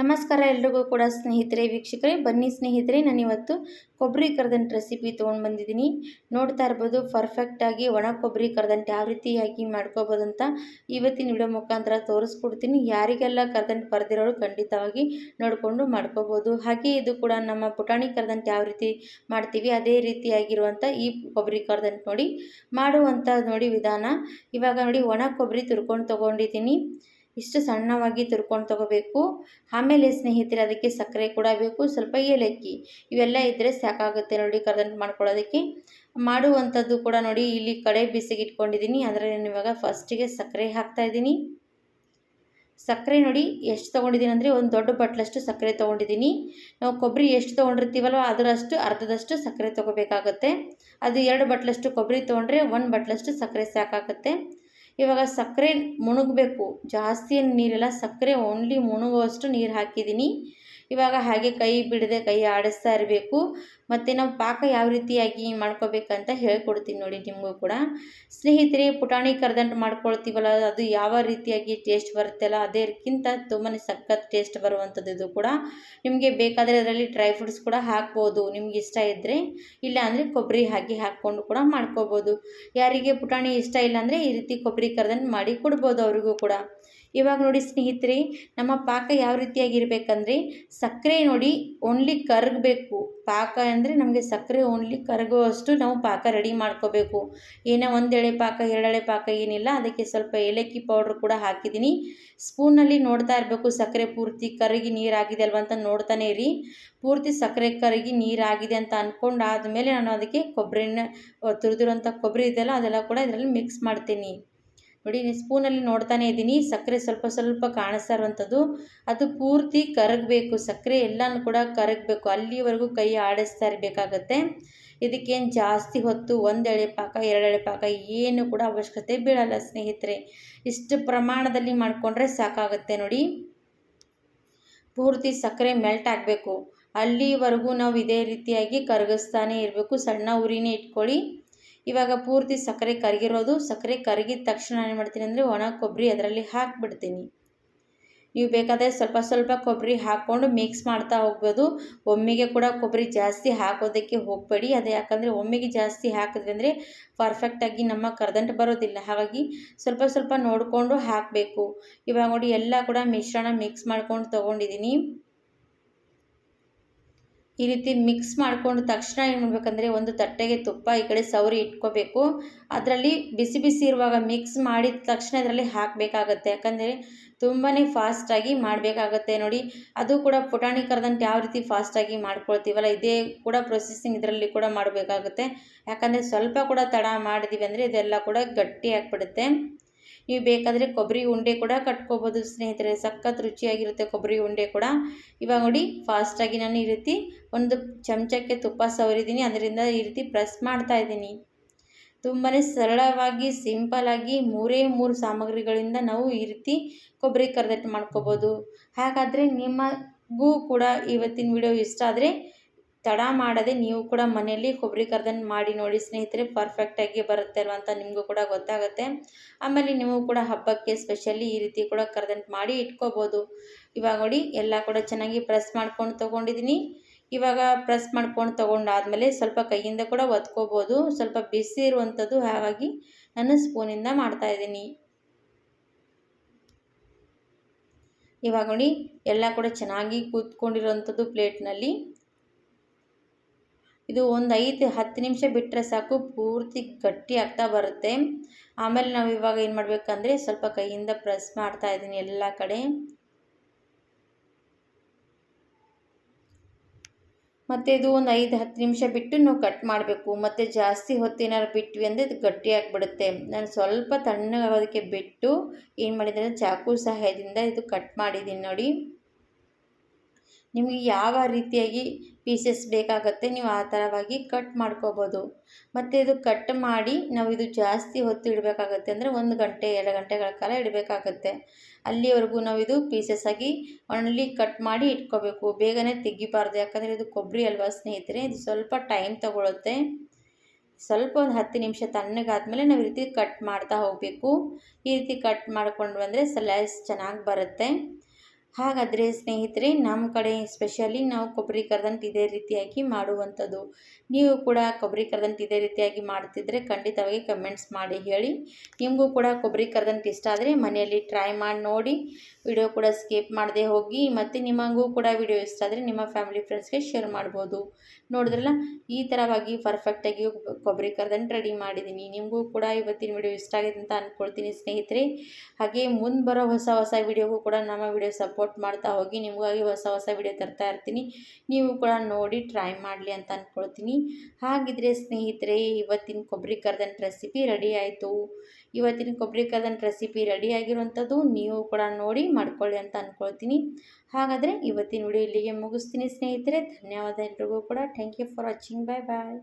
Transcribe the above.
ನಮಸ್ಕಾರ ಎಲ್ರಿಗೂ ಕೂಡ ಸ್ನೇಹಿತರೆ, ವೀಕ್ಷಕರೇ, ಬನ್ನಿ ಸ್ನೇಹಿತರೆ ನಾನು ಇವತ್ತು ಕೊಬ್ಬರಿ ಕರದಂಟು ರೆಸಿಪಿ ತೊಗೊಂಡು ಬಂದಿದ್ದೀನಿ. ನೋಡ್ತಾ ಇರ್ಬೋದು ಪರ್ಫೆಕ್ಟಾಗಿ ಒಣ ಕೊಬ್ಬರಿ ಕರದಂಟು ಯಾವ ರೀತಿಯಾಗಿ ಮಾಡ್ಕೋಬೋದು ಅಂತ ಇವತ್ತಿನ ವಿಡಿಯೋ ಮುಖಾಂತರ ತೋರಿಸ್ಕೊಡ್ತೀನಿ. ಯಾರಿಗೆಲ್ಲ ಕರದಂಟು ಬರೆದಿರೋರು ಖಂಡಿತವಾಗಿ ನೋಡಿಕೊಂಡು ಮಾಡ್ಕೋಬೋದು. ಹಾಗೆ ಇದು ಕೂಡ ನಮ್ಮ ಪುಟಾಣಿ ಕರದಂಟು ಯಾವ ರೀತಿ ಮಾಡ್ತೀವಿ, ಅದೇ ರೀತಿಯಾಗಿರುವಂಥ ಈ ಕೊಬ್ಬರಿ ಕರದಂಟು ನೋಡಿ. ಮಾಡುವಂಥ ನೋಡಿ ವಿಧಾನ. ಇವಾಗ ನೋಡಿ, ಒಣ ಕೊಬ್ಬರಿ ತುರ್ಕೊಂಡು ತೊಗೊಂಡಿದ್ದೀನಿ. ಇಷ್ಟು ಸಣ್ಣವಾಗಿ ತುರ್ಕೊಂಡು ತಗೋಬೇಕು. ಆಮೇಲೆ ಸ್ನೇಹಿತರೆ, ಅದಕ್ಕೆ ಸಕ್ಕರೆ ಕೂಡ ಬೇಕು. ಸ್ವಲ್ಪ ಏಲಕ್ಕಿ, ಇವೆಲ್ಲ ಇದ್ದರೆ ಸಾಕಾಗುತ್ತೆ ನೋಡಿ ಕರ್ದಂಟು ಮಾಡ್ಕೊಳ್ಳೋದಕ್ಕೆ. ಮಾಡುವಂಥದ್ದು ಕೂಡ ನೋಡಿ, ಇಲ್ಲಿ ಕಡೆ ಬಿಸಿಗೆ ಇಟ್ಕೊಂಡಿದ್ದೀನಿ ಅದರಲ್ಲಿ ನಾನು ಇವಾಗ ಫಸ್ಟಿಗೆ ಸಕ್ಕರೆ ಹಾಕ್ತಾಯಿದ್ದೀನಿ ಸಕ್ಕರೆ ನೋಡಿ ಎಷ್ಟು ತೊಗೊಂಡಿದ್ದೀನಿ ಅಂದರೆ ಒಂದು ದೊಡ್ಡ ಬಟ್ಲಷ್ಟು ಸಕ್ಕರೆ ತೊಗೊಂಡಿದ್ದೀನಿ. ನಾವು ಕೊಬ್ಬರಿ ಎಷ್ಟು ತೊಗೊಂಡಿರ್ತೀವಲ್ವ ಅದರಷ್ಟು, ಅರ್ಧದಷ್ಟು ಸಕ್ಕರೆ ತೊಗೋಬೇಕಾಗುತ್ತೆ. ಅದು ಎರಡು ಬಟ್ಲಷ್ಟು ಕೊಬ್ಬರಿ ತೊಗೊಂಡ್ರೆ ಒಂದು ಬಟ್ಲಷ್ಟು ಸಕ್ಕರೆ ಸಾಕಾಗುತ್ತೆ. ಇವಾಗ ಸಕ್ಕರೆ ಮುಣಗಬೇಕು. ಜಾಸ್ತಿ ಏನು ನೀರಿಲ್ಲ ಸಕ್ಕರೆ ಓನ್ಲಿ ಮುಣುಗುವಷ್ಟು ನೀರು ಹಾಕಿದ್ದೀನಿ. ಇವಾಗ ಹಾಗೆ ಕೈ ಬಿಡದೆ ಕೈ ಆಡಿಸ್ತಾ ಇರಬೇಕು. ಮತ್ತು ನಾವು ಪಾಕ ಯಾವ ರೀತಿಯಾಗಿ ಮಾಡ್ಕೋಬೇಕಂತ ಹೇಳ್ಕೊಡ್ತೀನಿ ನೋಡಿ ನಿಮಗೂ ಕೂಡ. ಸ್ನೇಹಿತರೆ, ಪುಟಾಣಿ ಕರ್ದಂಟು ಮಾಡ್ಕೊಳ್ತೀವಲ್ಲ, ಅದು ಯಾವ ರೀತಿಯಾಗಿ ಟೇಸ್ಟ್ ಬರುತ್ತಲ್ಲ ಅದಕ್ಕಿಂತ ತುಂಬಾ ಸಖತ್ ಟೇಸ್ಟ್ ಬರುವಂಥದ್ದು ಇದು ಕೂಡ. ನಿಮಗೆ ಬೇಕಾದರೆ ಅದರಲ್ಲಿ ಡ್ರೈ ಫ್ರೂಟ್ಸ್ ಕೂಡ ಹಾಕ್ಬೋದು, ನಿಮ್ಗೆ ಇಷ್ಟ ಇದ್ದರೆ ಇಲ್ಲ ಅಂದರೆ ಕೊಬ್ಬರಿ ಹಾಕಿ ಹಾಕ್ಕೊಂಡು ಕೂಡ ಮಾಡ್ಕೋಬೋದು. ಯಾರಿಗೆ ಪುಟಾಣಿ ಇಷ್ಟ ಇಲ್ಲ ಅಂದರೆ ಈ ರೀತಿ ಕೊಬ್ಬರಿ ಕರ್ದಂಟು ಮಾಡಿ ಕೊಡ್ಬೋದು ಅವ್ರಿಗೂ ಕೂಡ. ಇವಾಗ ನೋಡಿ ಸ್ನೇಹಿತರೆ, ನಮ್ಮ ಪಾಕ ಯಾವ ರೀತಿಯಾಗಿರ್ಬೇಕಂದ್ರೆ ಸಕ್ಕರೆ ನೋಡಿ ಓನ್ಲಿ ಕರಗಬೇಕು. ಪಾಕ ಅಂದರೆ ನಮಗೆ ಸಕ್ಕರೆ ಓನ್ಲಿ ಕರಗುವಷ್ಟು ನಾವು ಪಾಕ ರೆಡಿ ಮಾಡ್ಕೋಬೇಕು. ಏನೋ ಒಂದೆಳೆ ಪಾಕ, ಎರಡೆಳೆ ಪಾಕ ಏನಿಲ್ಲ, ಅದಕ್ಕೆ ಸ್ವಲ್ಪ ಏಲಕ್ಕಿ ಪೌಡ್ರ್ ಕೂಡ ಹಾಕಿದ್ದೀನಿ. ಸ್ಪೂನಲ್ಲಿ ನೋಡ್ತಾ ಇರಬೇಕು, ಸಕ್ಕರೆ ಪೂರ್ತಿ ಕರಗಿ ನೀರಾಗಿದೆ ಅಲ್ವ ಅಂತ ನೋಡ್ತಾನೆ ಇರಿ. ಪೂರ್ತಿ ಸಕ್ಕರೆ ಕರಗಿ ನೀರಾಗಿದೆ ಅಂತ ಅಂದ್ಕೊಂಡು ಆದಮೇಲೆ ನಾನು ಅದಕ್ಕೆ ಕೊಬ್ಬರಿನ ತುರಿದಿರೋಂಥ ಕೊಬ್ಬರಿ ಇದೆಯಲ್ಲ ಅದೆಲ್ಲ ಕೂಡ ಇದರಲ್ಲಿ ಮಿಕ್ಸ್ ಮಾಡ್ತೀನಿ. ನೋಡಿ ಸ್ಪೂನಲ್ಲಿ ನೋಡ್ತಾನೆ ಇದ್ದೀನಿ. ಸಕ್ಕರೆ ಸ್ವಲ್ಪ ಸ್ವಲ್ಪ ಕಾಣಿಸ್ತಾ ಇರುವಂಥದ್ದು. ಅದು ಪೂರ್ತಿ ಕರಗಬೇಕು. ಸಕ್ಕರೆ ಎಲ್ಲನೂ ಕೂಡ ಕರಗಬೇಕು. ಅಲ್ಲಿವರೆಗೂ ಕೈ ಆಡಿಸ್ತಾ ಇರಬೇಕಾಗತ್ತೆ. ಇದಕ್ಕೇನು ಜಾಸ್ತಿ ಹೊತ್ತು ಒಂದು ಎಳೆ ಪಾಕ ಎರಡು ಎಳೆ ಪಾಕ ಏನು ಕೂಡ ಅವಶ್ಯಕತೆ ಬೀಳಲ್ಲ ಸ್ನೇಹಿತರೆ. ಇಷ್ಟು ಪ್ರಮಾಣದಲ್ಲಿ ಮಾಡಿಕೊಂಡ್ರೆ ಸಾಕಾಗುತ್ತೆ ನೋಡಿ. ಪೂರ್ತಿ ಸಕ್ಕರೆ ಮೆಲ್ಟ್ ಆಗಬೇಕು. ಅಲ್ಲಿವರೆಗೂ ನಾವು ಇದೇ ರೀತಿಯಾಗಿ ಕರಗಿಸ್ತಾನೆ ಇರಬೇಕು. ಸಣ್ಣ ಉರಿನೇ ಇಟ್ಕೊಳ್ಳಿ. ಇವಾಗ ಪೂರ್ತಿ ಸಕ್ಕರೆ ಕರಗಿರೋದು. ಸಕ್ಕರೆ ಕರಗಿದ ತಕ್ಷಣ ಏನು ಮಾಡ್ತೀನಿ ಅಂದರೆ ಒಣ ಕೊಬ್ಬರಿ ಅದರಲ್ಲಿ ಹಾಕಿಬಿಡ್ತೀನಿ. ನೀವು ಬೇಕಾದರೆ ಸ್ವಲ್ಪ ಸ್ವಲ್ಪ ಕೊಬ್ಬರಿ ಹಾಕ್ಕೊಂಡು ಮಿಕ್ಸ್ ಮಾಡ್ತಾ ಹೋಗ್ಬೋದು. ಒಮ್ಮೆಗೆ ಕೂಡ ಕೊಬ್ಬರಿ ಜಾಸ್ತಿ ಹಾಕೋದಕ್ಕೆ ಹೋಗಬೇಡಿ. ಅದು ಯಾಕಂದರೆ ಒಮ್ಮೆಗೆ ಜಾಸ್ತಿ ಹಾಕಿದ್ರೆ ಅಂದರೆ ಪರ್ಫೆಕ್ಟಾಗಿ ನಮ್ಮ ಕರ್ದಂಟು ಬರೋದಿಲ್ಲ. ಹಾಗಾಗಿ ಸ್ವಲ್ಪ ಸ್ವಲ್ಪ ನೋಡಿಕೊಂಡು ಹಾಕಬೇಕು. ಇವಾಗ ನೋಡಿ ಎಲ್ಲ ಕೂಡ ಮಿಶ್ರಣ ಮಿಕ್ಸ್ ಮಾಡ್ಕೊಂಡು ತೊಗೊಂಡಿದ್ದೀನಿ. ಈ ರೀತಿ ಮಿಕ್ಸ್ ಮಾಡಿಕೊಂಡು ತಕ್ಷಣ ಏನು ಮಾಡಬೇಕಂದ್ರೆ ಒಂದು ತಟ್ಟೆಗೆ ತುಪ್ಪ ಈ ಕಡೆ ಸೌರಿ ಇಟ್ಕೋಬೇಕು. ಅದರಲ್ಲಿ ಬಿಸಿ ಬಿಸಿ ಇರುವಾಗ ಮಿಕ್ಸ್ ಮಾಡಿದ ತಕ್ಷಣ ಇದರಲ್ಲಿ ಹಾಕಬೇಕಾಗತ್ತೆ. ಯಾಕಂದರೆ ತುಂಬಾ ಫಾಸ್ಟಾಗಿ ಮಾಡಬೇಕಾಗತ್ತೆ ನೋಡಿ. ಅದು ಕೂಡ ಪುಟಾಣಿ ಕರೆದಂಟು ಯಾವ ರೀತಿ ಫಾಸ್ಟಾಗಿ ಮಾಡ್ಕೊಳ್ತೀವಲ್ಲ, ಇದೇ ಕೂಡ ಪ್ರೊಸೆಸಿಂಗ್ ಇದರಲ್ಲಿ ಕೂಡ ಮಾಡಬೇಕಾಗುತ್ತೆ. ಯಾಕಂದರೆ ಸ್ವಲ್ಪ ಕೂಡ ತಡ ಮಾಡಿದೀವಿ ಅಂದರೆ ಇದೆಲ್ಲ ಕೂಡ ಗಟ್ಟಿ ಆಗಿಬಿಡುತ್ತೆ. ನೀವು ಬೇಕಾದರೆ ಕೊಬ್ಬರಿ ಉಂಡೆ ಕೂಡ ಕಟ್ಕೋಬೋದು ಸ್ನೇಹಿತರೆ. ಸಖತ್ ರುಚಿಯಾಗಿರುತ್ತೆ ಕೊಬ್ಬರಿ ಉಂಡೆ ಕೂಡ. ಇವಾಗ ನೋಡಿ ಫಾಸ್ಟಾಗಿ ನಾನು ಈ ರೀತಿ ಒಂದು ಚಮಚಕ್ಕೆ ತುಪ್ಪ ಸವರಿದ್ದೀನಿ. ಅದರಿಂದ ಈ ರೀತಿ ಪ್ರೆಸ್ ಮಾಡ್ತಾ ಇದ್ದೀನಿ. ತುಂಬಾ ಸರಳವಾಗಿ ಸಿಂಪಲಾಗಿ ಮೂರೇ ಮೂರು ಸಾಮಗ್ರಿಗಳಿಂದ ನಾವು ಈ ರೀತಿ ಕೊಬ್ಬರಿ ಕರ್ದಟ್ಟು ಮಾಡ್ಕೋಬೋದು. ಹಾಗಾದರೆ ನಿಮಗೂ ಕೂಡ ಇವತ್ತಿನ ವಿಡಿಯೋ ಇಷ್ಟ ಆದರೆ ತಡ ಮಾಡದೆ ನೀವು ಕೂಡ ಮನೆಯಲ್ಲಿ ಕೊಬ್ಬರಿ ಕರ್ದನ್ನು ಮಾಡಿ ನೋಡಿ ಸ್ನೇಹಿತರೆ ಪರ್ಫೆಕ್ಟಾಗಿ ಬರುತ್ತೆ ಅಲ್ವ ಅಂತ ನಿಮಗೂ ಕೂಡ ಗೊತ್ತಾಗುತ್ತೆ. ಆಮೇಲೆ ನೀವು ಕೂಡ ಹಬ್ಬಕ್ಕೆ ಸ್ಪೆಷಲಿ ಈ ರೀತಿ ಕೂಡ ಕರ್ದನ್ ಮಾಡಿ ಇಟ್ಕೋಬೋದು. ಇವಾಗ ನೋಡಿ, ಎಲ್ಲ ಕೂಡ ಚೆನ್ನಾಗಿ ಪ್ರೆಸ್ ಮಾಡ್ಕೊಂಡು ತೊಗೊಂಡಿದ್ದೀನಿ ಇವಾಗ ಪ್ರೆಸ್ ಮಾಡ್ಕೊಂಡು ತೊಗೊಂಡಾದ್ಮೇಲೆ ಸ್ವಲ್ಪ ಕೈಯಿಂದ ಕೂಡ ಒತ್ಕೋಬೋದು. ಸ್ವಲ್ಪ ಬಿಸಿ ಇರುವಂಥದ್ದು, ಹಾಗಾಗಿ ನಾನು ಸ್ಪೂನಿಂದ ಮಾಡ್ತಾಯಿದ್ದೀನಿ ಇವಾಗ ನೋಡಿ, ಎಲ್ಲ ಕೂಡ ಚೆನ್ನಾಗಿ ಕೂತ್ಕೊಂಡಿರೋವಂಥದ್ದು ಪ್ಲೇಟ್ನಲ್ಲಿ ಇದು ಒಂದು ಐದು, ಹತ್ತು ನಿಮಿಷ ಬಿಟ್ಟರೆ ಸಾಕು, ಪೂರ್ತಿ ಗಟ್ಟಿ ಆಗ್ತಾ ಬರುತ್ತೆ. ಆಮೇಲೆ ನಾವು ಇವಾಗ ಏನು ಮಾಡಬೇಕಂದ್ರೆ ಸ್ವಲ್ಪ ಕೈಯಿಂದ ಪ್ರೆಸ್ ಮಾಡ್ತಾ ಇದ್ದೀನಿ ಎಲ್ಲ ಕಡೆ. ಮತ್ತು ಇದು ಒಂದು ಐದು, ಹತ್ತು ನಿಮಿಷ ಬಿಟ್ಟು ನಾವು ಕಟ್ ಮಾಡಬೇಕು. ಮತ್ತು ಜಾಸ್ತಿ ಹೊತ್ತೇನಾದ್ರು ಬಿಟ್ವಿ ಅಂದರೆ ಇದು ಗಟ್ಟಿ ಆಗಿಬಿಡುತ್ತೆ. ನಾನು ಸ್ವಲ್ಪ ತಣ್ಣಗಾಗೋದಕ್ಕೆ ಬಿಟ್ಟು ಏನು ಮಾಡಿದ್ರೆ ಚಾಕು ಸಹಾಯದಿಂದ ಇದು ಕಟ್ ಮಾಡಿದ್ದೀನಿ ನೋಡಿ. ನಿಮಗೆ ಯಾವ ರೀತಿಯಾಗಿ ಪೀಸಸ್ ಬೇಕಾಗುತ್ತೆ, ನೀವು ಆ ಥರವಾಗಿ ಕಟ್ ಮಾಡ್ಕೋಬೋದು. ಮತ್ತು ಇದು ಕಟ್ ಮಾಡಿ, ನಾವು ಇದು ಜಾಸ್ತಿ ಹೊತ್ತು ಇಡಬೇಕಾಗತ್ತೆ ಅಂದರೆ ಒಂದು ಗಂಟೆ, ಎರಡು ಗಂಟೆಗಳ ಕಾಲ ಇಡಬೇಕಾಗತ್ತೆ. ಅಲ್ಲಿವರೆಗೂ ನಾವು ಇದು ಪೀಸಸ್ ಆಗಿ ಒಣಲಿ ಕಟ್ ಮಾಡಿ ಇಟ್ಕೋಬೇಕು. ಬೇಗನೆ ತೆಗಿಬಾರ್ದು, ಯಾಕಂದರೆ ಇದು ಕೊಬ್ಬರಿ ಅಲ್ವಾ ಸ್ನೇಹಿತರೆ? ಇದು ಸ್ವಲ್ಪ ಟೈಮ್ ತಗೊಳುತ್ತೆ. ಸ್ವಲ್ಪ ಒಂದು ಹತ್ತು ನಿಮಿಷ ತಣ್ಣಗಾದ್ಮೇಲೆ ನಾವು ಈ ರೀತಿ ಕಟ್ ಮಾಡ್ತಾ ಹೋಗಬೇಕು. ಈ ರೀತಿ ಕಟ್ ಮಾಡಿಕೊಂಡು ಬಂದರೆ ಸ್ಲೈಸ್ ಚೆನ್ನಾಗಿ ಬರುತ್ತೆ. ಹಾಗಾದರೆ ಸ್ನೇಹಿತರೆ ನಮ್ಮ ಕಡೆ ಸ್ಪೆಷಲಿ ನಾವು ಕೊಬ್ಬರಿ ಕರದಂಟು ಇದೇ ರೀತಿಯಾಗಿ ಮಾಡುವಂಥದ್ದು. ನೀವು ಕೂಡ ಕೊಬ್ಬರಿ ಕರದಂಟು ಇದೇ ರೀತಿಯಾಗಿ ಮಾಡ್ತಿದ್ರೆ ಖಂಡಿತವಾಗಿ ಕಮೆಂಟ್ಸ್ ಮಾಡಿ ಹೇಳಿ. ನಿಮಗೂ ಕೂಡ ಕೊಬ್ಬರಿ ಕರದಂಟು ಇಷ್ಟ ಆದರೆ ಮನೆಯಲ್ಲಿ ಟ್ರೈ ಮಾಡಿ ನೋಡಿ. ವಿಡಿಯೋ ಕೂಡ ಸ್ಕಿಪ್ ಮಾಡದೆ ಹೋಗಿ ಮತ್ತು ನಿಮಗೂ ಕೂಡ ವಿಡಿಯೋ ಇಷ್ಟ ಆದರೆ ನಿಮ್ಮ ಫ್ಯಾಮಿಲಿ ಫ್ರೆಂಡ್ಸ್ಗೆ ಶೇರ್ ಮಾಡ್ಬೋದು. ನೋಡಿದ್ರಲ್ಲ, ಈ ಥರವಾಗಿ ಪರ್ಫೆಕ್ಟಾಗಿ ಕೊಬ್ಬರಿ ಕರದಂಟು ರೆಡಿ ಮಾಡಿದ್ದೀನಿ ನಿಮಗೂ ಕೂಡ ಇವತ್ತಿನ ವಿಡಿಯೋ ಇಷ್ಟ ಆಗಿದೆ ಅಂತ ಅಂದ್ಕೊಳ್ತೀನಿ ಸ್ನೇಹಿತರೆ. ಹಾಗೆ ಮುಂದೆ ಬರೋ ಹೊಸ ಹೊಸ ವಿಡಿಯೋಗೂ ಕೂಡ ನಮ್ಮ ವಿಡಿಯೋ ಸಪೋರ್ಟ್ ಮಾಡ್ತಾ ಹೋಗಿ ನಿಮಗಾಗಿ ಹೊಸ ಹೊಸ ವಿಡಿಯೋ ತರ್ತಾ ಇರ್ತೀನಿ. ನೀವು ಕೂಡ ನೋಡಿ ಟ್ರೈ ಮಾಡಲಿ ಅಂತ ಅಂದ್ಕೊಳ್ತೀನಿ ಹಾಗಿದ್ರೆ ಸ್ನೇಹಿತರೆ, ಇವತ್ತಿನ ಕೊಬ್ಬರಿ ಕರ್ದನ್ ರೆಸಿಪಿ ರೆಡಿ ಆಯಿತು. ಇವತ್ತಿನ ಕೊಬ್ಬರಿ ಕರ್ದನ್ ರೆಸಿಪಿ ರೆಡಿ ಆಗಿರುವಂಥದ್ದು ನೀವು ಕೂಡ ನೋಡಿ ಮಾಡ್ಕೊಳ್ಳಿ ಅಂತ ಅಂದ್ಕೊಳ್ತೀನಿ ಹಾಗಾದರೆ ಇವತ್ತಿನ ವಿಡಿಯೋ ಇಲ್ಲಿಗೆ ಮುಗಿಸ್ತೀನಿ ಸ್ನೇಹಿತರೆ. ಧನ್ಯವಾದ ಎಲ್ರಿಗೂ ಕೂಡ. Thank you for watching bye bye